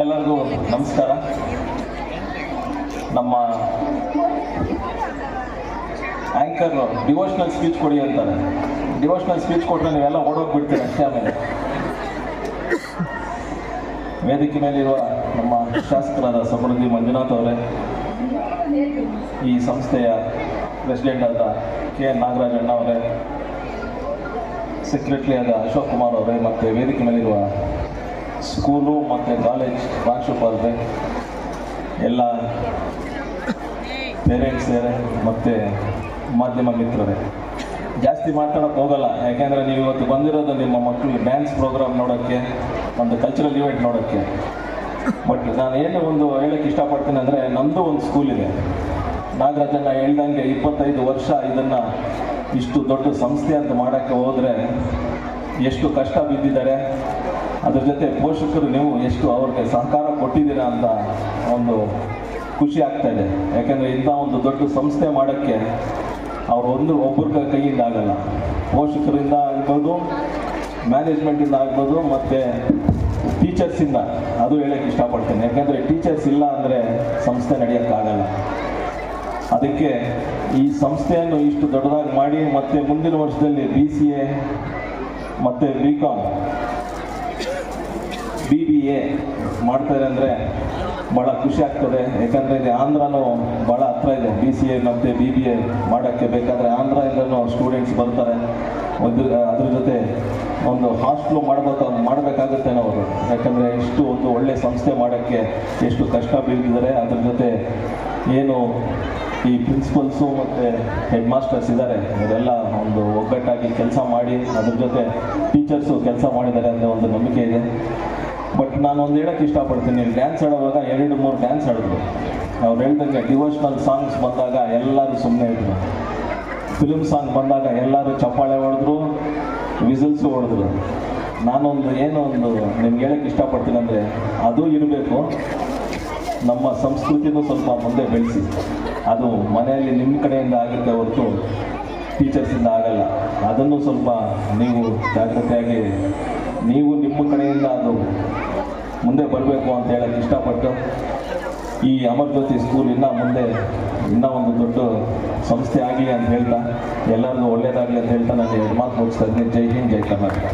ಎಲ್ಲರಿಗೂ ನಮಸ್ಕಾರ. ನಮ್ಮ ಆಂಕರ್ ಡಿವೋಷನಲ್ ಸ್ಪೀಚ್ ಕೊಡಿ ಅಂತಾರೆ. ಡಿವೋಷನಲ್ ಸ್ಪೀಚ್ ಕೊಟ್ಟರೆ ನೀವೆಲ್ಲ ಓಡೋಗ್ಬಿಡ್ತೀರಿ ಅಷ್ಟೇ ಆಮೇಲೆ. ವೇದಿಕೆ ಮೇಲಿರುವ ನಮ್ಮ ಶಾಸಕರಾದ ಸಮೃದ್ಧಿ ಮಂಜುನಾಥ್ ಅವರೇ, ಈ ಸಂಸ್ಥೆಯ ಪ್ರೆಸಿಡೆಂಟ್ ಆದ ಕೆ ಎನ್ ನಾಗರಾಜಣ್ಣ ಅವರೇ ಸೆಕ್ರೆಟರಿ ಆದ ಅಶೋಕ್ ಕುಮಾರ್ ಅವರೇ, ಮತ್ತು ವೇದಿಕೆ ಮೇಲಿರುವ ಸ್ಕೂಲು ಮತ್ತು ಕಾಲೇಜ್ ಪ್ರಾಂಶುಪಾಲರೇ ಎಲ್ಲ ಪೇರೆಂಟ್ಸರೇ ಮತ್ತು ಮಾಧ್ಯಮ ಮಿತ್ರರೇ. ಜಾಸ್ತಿ ಮಾತಾಡೋಕೆ ಹೋಗಲ್ಲ. ಯಾಕೆಂದರೆ ನೀವು ಇವತ್ತು ಬಂದಿರೋದು ನಿಮ್ಮ ಮಕ್ಕಳು ಡ್ಯಾನ್ಸ್ ಪ್ರೋಗ್ರಾಮ್ ನೋಡೋಕ್ಕೆ, ಒಂದು ಕಲ್ಚರಲ್ ಇವೆಂಟ್ ನೋಡೋಕ್ಕೆ. ಬಟ್ ನಾನು ಏನು ಒಂದು ಹೇಳಕ್ಕೆ ಇಷ್ಟಪಡ್ತೀನಿ ಅಂದರೆ ನಮ್ಮದು ಒಂದು ಸ್ಕೂಲ್ ಇದೆ. ನಾಗರಾಜನ್ನ ಹೇಳ್ದಂಗೆ ಇಪ್ಪತ್ತೈದು ವರ್ಷ ಇದನ್ನು ಇಷ್ಟು ದೊಡ್ಡ ಸಂಸ್ಥೆ ಅಂತ ಮಾಡೋಕ್ಕೆ ಹೋದರೆ ಎಷ್ಟು ಕಷ್ಟ ಬಿದ್ದಿದ್ದಾರೆ. ಅದ್ರ ಜೊತೆ ಪೋಷಕರು ನೀವು ಎಷ್ಟು ಅವ್ರಿಗೆ ಸಹಕಾರ ಕೊಟ್ಟಿದ್ದೀರಾ ಅಂತ ಒಂದು ಖುಷಿ ಆಗ್ತಾ ಇದೆ. ಯಾಕೆಂದರೆ ಇಂಥ ಒಂದು ದೊಡ್ಡ ಸಂಸ್ಥೆ ಮಾಡೋಕ್ಕೆ ಅವ್ರು ಒಂದು ಒಬ್ಬರ ಕೈಯಿಂದ ಆಗಲ್ಲ. ಪೋಷಕರಿಂದ ಆಗ್ಬೋದು ಮ್ಯಾನೇಜ್ಮೆಂಟಿಂದ ಆಗ್ಬೋದು, ಮತ್ತು ಟೀಚರ್ಸಿಂದ ಅದು ಹೇಳಕ್ಕೆ ಇಷ್ಟಪಡ್ತೇನೆ. ಯಾಕೆಂದರೆ ಟೀಚರ್ಸ್ ಇಲ್ಲ ಅಂದರೆ ಸಂಸ್ಥೆ ನಡೆಯೋಕ್ಕಾಗಲ್ಲ. ಅದಕ್ಕೆ ಈ ಸಂಸ್ಥೆಯನ್ನು ಇಷ್ಟು ದೊಡ್ಡದಾಗಿ ಮಾಡಿ, ಮತ್ತೆ ಮುಂದಿನ ವರ್ಷದಲ್ಲಿ ಬಿ ಸಿ ಎ ಮತ್ತು B com B B A ಮಾಡ್ತಾರೆ ಅಂದರೆ ಭಾಳ ಖುಷಿ ಆಗ್ತದೆ. ಯಾಕಂದರೆ ಇದು ಆಂಧ್ರನೂ ಭಾಳ ಹತ್ರ ಇದೆ. ಬಿ ಸಿ ಎ ಮತ್ತು ಬಿ ಬಿ ಎ ಮಾಡೋಕ್ಕೆ ಬೇಕಾದರೆ ಆಂಧ್ರದಿಂದನೂ ಸ್ಟೂಡೆಂಟ್ಸ್ ಬರ್ತಾರೆ. ಒಂದು, ಅದ್ರ ಜೊತೆ ಒಂದು ಹಾಸ್ಟ್ಲು ಮಾಡಬೇಕು, ಮಾಡಬೇಕಾಗುತ್ತೆ ಅವರು ಯಾಕಂದರೆ ಇಷ್ಟು ಒಂದು ಒಳ್ಳೆಯ ಸಂಸ್ಥೆ ಮಾಡೋಕ್ಕೆ ಎಷ್ಟು ಕಷ್ಟ ಬೀಳ್ತಿದ್ದಾರೆ. ಅದ್ರ ಜೊತೆ ಏನು ಈ ಪ್ರಿನ್ಸಿಪಲ್ಸು ಮತ್ತು ಹೆಡ್ ಮಾಸ್ಟರ್ಸ್ ಇದ್ದಾರೆ. ಇವರೆಲ್ಲ ಒಂದು ಒಗ್ಗಟ್ಟಾಗಿ ಕೆಲಸ ಮಾಡಿ, ಅದ್ರ ಜೊತೆ ಟೀಚರ್ಸು ಕೆಲಸ ಮಾಡಿದ್ದಾರೆ ಅಂತ ಒಂದು ನಂಬಿಕೆ ಇದೆ. ಬಟ್ ನಾನು ಒಂದು ಹೇಳಕ್ಕೆ ಇಷ್ಟಪಡ್ತೀನಿ ಡ್ಯಾನ್ಸ್ ಆಡುವಾಗ ಎರಡು, ಮೂರು ಡ್ಯಾನ್ಸ್ ಆಡಿದ್ರು ಅವ್ರು ಹೇಳ್ದಂಗೆ ಡಿವೋಷ್ನಲ್ ಸಾಂಗ್ಸ್ ಬಂದಾಗ ಎಲ್ಲರೂ ಸುಮ್ಮನೆ ಇದ್ರು. ಫಿಲ್ಮ್ ಸಾಂಗ್ ಬಂದಾಗ ಎಲ್ಲರೂ ಚಪ್ಪಾಳೆ ಹೊಡೆದ್ರು ವಿಸಲ್ಸು ಹೊಡೆದ್ರು. ನಾನೊಂದು ಏನೋ ಒಂದು ನಿಮ್ಗೆ ಹೇಳಕ್ಕೆ ಇಷ್ಟಪಡ್ತೀನಿ ಅಂದರೆ ಅದು ಇರಬೇಕು. ನಮ್ಮ ಸಂಸ್ಕೃತಿನೂ ಸ್ವಲ್ಪ ಮುಂದೆ ಬೆಳೆಸಿ. ಅದು ಮನೆಯಲ್ಲಿ ನಿಮ್ಮ ಕಡೆಯಿಂದ ಆಗುತ್ತೆ ಹೊರತು ಟೀಚರ್ಸಿಂದ ಆಗಲ್ಲ. ಅದನ್ನು ಸ್ವಲ್ಪ ನೀವು ಜಾಗ್ರತೆಯಾಗಿ, ನೀವು ನಿಮ್ಮ ಕಡೆಯಿಂದ ಅದು ಮುಂದೆ ಬರಬೇಕು ಅಂತ ಹೇಳಕ್ಕೆ ಇಷ್ಟಪಟ್ಟು ಈ ಅಮರ್ಜ್ಯೋತಿ ಸ್ಕೂಲ್ ಇನ್ನೂ ಮುಂದೆ ಇನ್ನೂ ಒಂದು ದೊಡ್ಡ ಸಂಸ್ಥೆ ಆಗಲಿ ಅಂತ ಹೇಳ್ತಾ ಎಲ್ಲರಿಗೂ ಒಳ್ಳೇದಾಗಲಿ ಅಂತ ಹೇಳ್ತಾ ನಾನು ಎರಡು ಮಾತು ಮುಗಿಸ್ತಾ ಇದ್ದೀನಿ. ಜೈ ಹಿಂದ್, ಜೈ ಕರ್ನಾಟಕ.